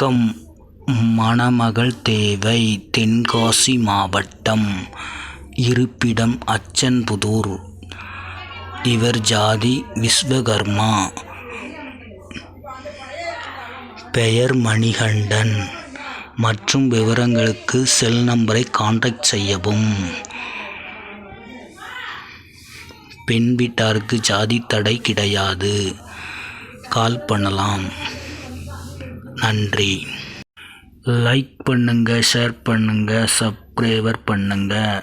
வணக்கம். மணமகள் தேவை தென்காசி மாவட்டம். இருப்பிடம் அச்சன்புதூர். இவர் ஜாதி விஸ்வகர்மா. பெயர் மணிகண்டன். மற்றும் விவரங்களுக்கு செல் நம்பரை கான்டாக்ட் செய்யவும். பெண் வீட்டாருக்கு ஜாதி தடை கிடையாது. கால் பண்ணலாம். நன்றி. லைக் பண்ணுங்கள் ஷேர் பண்ணுங்கள் சப்ஸ்கிரைபர் பண்ணுங்கள்